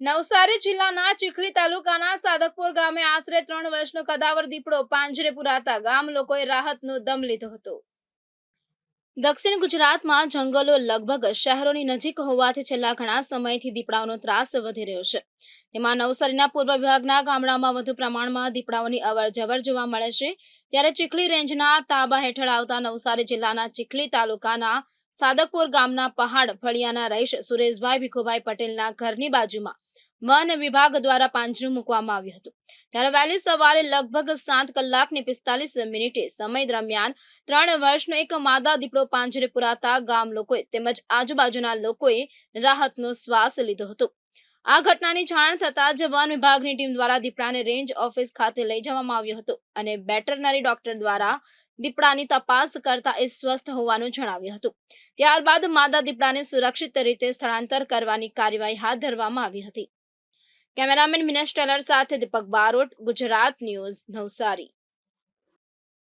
નવસારી જિલ્લાના ચીખલી તાલુકાના સાદકપુર ગામે આશરે ત્રણ વર્ષનો કદાવર દીપડો પાંજરે પુરાતા ગામ લોકોએ રાહતનો દમ લીધો હતો. દક્ષિણ ગુજરાતમાં જંગલો લગભગ શહેરોની નજીક હોવાથી છેલ્લા ઘણા સમયથી દીપડાઓનો ત્રાસ વધી રહ્યો છે. તેમાં નવસારીના પૂર્વ વિભાગના ગામડામાં વધુ પ્રમાણમાં દીપડાઓની અવરજવર જોવા મળે છે. ત્યારે ચીખલી રેન્જના તાબા હેઠળ આવતા નવસારી જિલ્લાના ચીખલી તાલુકાના સાદકપુર ગામના પહાડ ફળિયાના રહીશ સુરેશભાઈ ભીખુભાઈ પટેલના ઘરની બાજુમાં વન વિભાગ દ્વારા પાંજરું મૂકવામાં આવ્યું હતું. ત્યારે વહેલી સવારે લગભગ સાત કલાકને પિસ્તાલીસ મિનિટે સમય દરમિયાન ત્રણ વર્ષનો એક માદા દીપડો પાંજરે પુરાતા ગામ લોકોએ તેમજ આજુબાજુના લોકોએ રાહતનો શ્વાસ લીધો હતો. આ ઘટનાની જાણ થતાં જ વન વિભાગની ટીમ દ્વારા દીપડાને રેન્જ ઓફિસ ખાતે લઈ જવામાં આવ્યો હતો અને વેટરનરી ડોક્ટર દ્વારા દીપડાની તપાસ કરતા એ સ્વસ્થ હોવાનું જણાવ્યું હતું. ત્યારબાદ માદા દીપડાને સુરક્ષિત રીતે સ્થળાંતર કરવાની કાર્યવાહી હાથ ધરવામાં આવી હતી. કેમેરામેન મિનેશ ટેલર સાથે દીપક બારોટ ગુજરાત ન્યૂઝ નવસારી.